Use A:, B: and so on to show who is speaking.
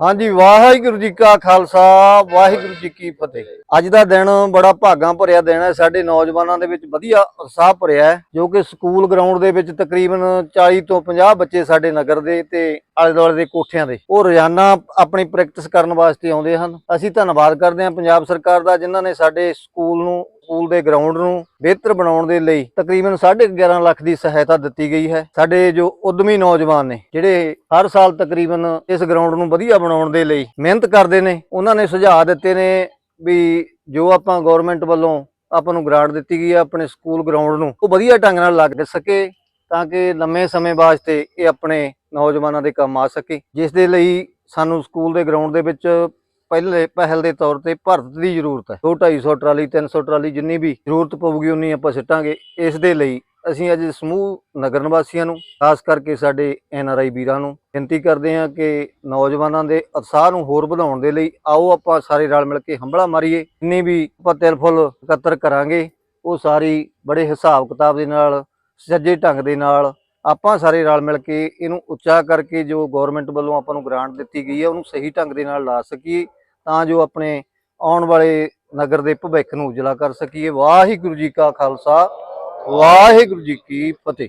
A: ਹਾਂਜੀ, ਵਾਹਿਗੁਰੂ ਜੀ ਕਾ ਖਾਲਸਾ, ਵਾਹਿਗੁਰੂ ਜੀ ਕੀ ਫਤਿਹ। ਅੱਜ ਦਾ ਦਿਨ ਬੜਾ ਭਾਗਾਂ ਭਰਿਆ ਦਿਨ ਹੈ। ਸਾਡੇ ਨੌਜਵਾਨਾਂ ਦੇ ਵਿੱਚ ਵਧੀਆ ਉਤਸ਼ਾਹ ਭਰਿਆ ਹੈ, ਜੋ ਕਿ ਸਕੂਲ ਗਰਾਊਂਡ ਦੇ ਵਿੱਚ ਤਕਰੀਬਨ 40 ਤੋਂ 50 ਬੱਚੇ ਸਾਡੇ ਨਗਰ ਦੇ ਤੇ ਆਲੇ ਦੁਆਲੇ ਦੇ ਕੋਠਿਆਂ ਦੇ। ਉਹ ਰੋਜ਼ਾਨਾ ਆਪਣੀ ਪ੍ਰੈਕਟਿਸ ਕਰਨ ਵਾਸਤੇ ਆਉਂਦੇ ਹਨ। ਅਸੀਂ ਧੰਨਵਾਦ ਕਰਦੇ ਹਾਂ ਪੰਜਾਬ ਸਰਕਾਰ ਦਾ, ਜਿਨ੍ਹਾਂ ਨੇ ਸਾਡੇ ਸਕੂਲ ਨੂੰ ਸਕੂਲ ਦੇ ਗਰਾਊਂਡ ਨੂੰ ਬਿਹਤਰ ਬਣਾਉਣ ਦੇ ਲਈ ਤਕਰੀਬਨ 11.5 ਲੱਖ ਦੀ ਸਹਾਇਤਾ ਦਿੱਤੀ ਗਈ ਹੈ। ਸਾਡੇ ਜੋ ਉਦਮੀ ਨੌਜਵਾਨ ਨੇ, ਜਿਹੜੇ ਹਰ ਸਾਲ ਤਕਰੀਬਨ ਇਸ ਗਰਾਊਂਡ ਨੂੰ ਵਧੀਆ ਬਣਾਉਣ ਦੇ ਲਈ ਮਿਹਨਤ ਕਰਦੇ ਨੇ, ਉਹਨਾਂ ਨੇ ਸੁਝਾਅ ਦਿੱਤੇ ਨੇ ਵੀ ਜੋ ਆਪਾਂ ਗਵਰਨਮੈਂਟ ਵੱਲੋਂ ਆਪਾਂ ਨੂੰ ਗ੍ਰਾਂਟ ਦਿੱਤੀ ਗਈ ਹੈ ਆਪਣੇ ਸਕੂਲ ਗਰਾਊਂਡ ਨੂੰ, ਉਹ ਵਧੀਆ ਢੰਗ ਨਾਲ ਲੱਗ ਸਕੇ ਤਾਂ ਕਿ ਲੰਮੇ ਸਮੇਂ ਵਾਸਤੇ ਇਹ ਆਪਣੇ ਨੌਜਵਾਨਾਂ ਦੇ ਕੰਮ ਆ ਸਕੇ। ਜਿਸ ਦੇ ਲਈ ਸਾਨੂੰ ਸਕੂਲ ਦੇ ਗਰਾਊਂਡ ਦੇ ਵਿੱਚ ਪਹਿਲੇ ਪਹਿਲ ਦੇ ਤੌਰ ਤੇ ਭਾਰਤ ਦੀ ਜ਼ਰੂਰਤ ਹੈ। 2 250 ਟਰਾਲੀ 300 ਟਰਾਲੀ ਜਿੰਨੀ ਵੀ ਜ਼ਰੂਰਤ ਪਊਗੀ, ਉਨੀ ਆਪਾਂ ਸਿੱਟਾਂਗੇ। ਇਸ ਦੇ ਲਈ ਅਸੀਂ ਅੱਜ ਸਮੂਹ ਨਗਰ ਨਿਵਾਸੀਆਂ ਨੂੰ, ਖਾਸ ਕਰਕੇ ਸਾਡੇ ਐਨ ਆਰ ਆਈ ਵੀਰਾਂ ਨੂੰ ਬੇਨਤੀ ਕਰਦੇ ਹਾਂ ਕਿ ਨੌਜਵਾਨਾਂ ਦੇ ਉਤਸ਼ਾਹ ਨੂੰ ਹੋਰ ਵਧਾਉਣ ਦੇ ਲਈ ਆਓ ਆਪਾਂ ਸਾਰੇ ਰਲ ਮਿਲ ਕੇ ਹੰਬਲਾ ਮਾਰੀਏ। ਜਿੰਨੀ ਵੀ ਆਪਾਂ ਤਿਲ ਫੁੱਲ ਇਕੱਤਰ ਕਰਾਂਗੇ, ਉਹ ਸਾਰੀ ਬੜੇ ਹਿਸਾਬ ਕਿਤਾਬ ਦੇ ਨਾਲ, ਸੱਜੇ ਢੰਗ ਦੇ ਨਾਲ ਆਪਾਂ ਸਾਰੇ ਰਲ ਮਿਲ ਕੇ ਇਹਨੂੰ ਉੱਚਾ ਕਰਕੇ ਜੋ ਗਵਰਨਮੈਂਟ ਵੱਲੋਂ ਆਪਾਂ ਨੂੰ ਗ੍ਰਾਂਟ ਦਿੱਤੀ ਗਈ ਹੈ, ਉਹਨੂੰ ਸਹੀ ਢੰਗ ਦੇ ਨਾਲ ਲਾ ਸਕੀਏ। ਤਾਂ ਜੋ ਆਪਣੇ ਆਉਣ ਵਾਲੇ ਨਗਰ ਦੇ ਭਵਿੱਖ ਨੂੰ ਉਜਲਾ ਕਰ ਸਕੀਏ। ਵਾਹਿਗੁਰੂ ਜੀ ਕਾ ਖਾਲਸਾ, ਵਾਹਿਗੁਰੂ ਜੀ ਕੀ ਫਤਿਹ।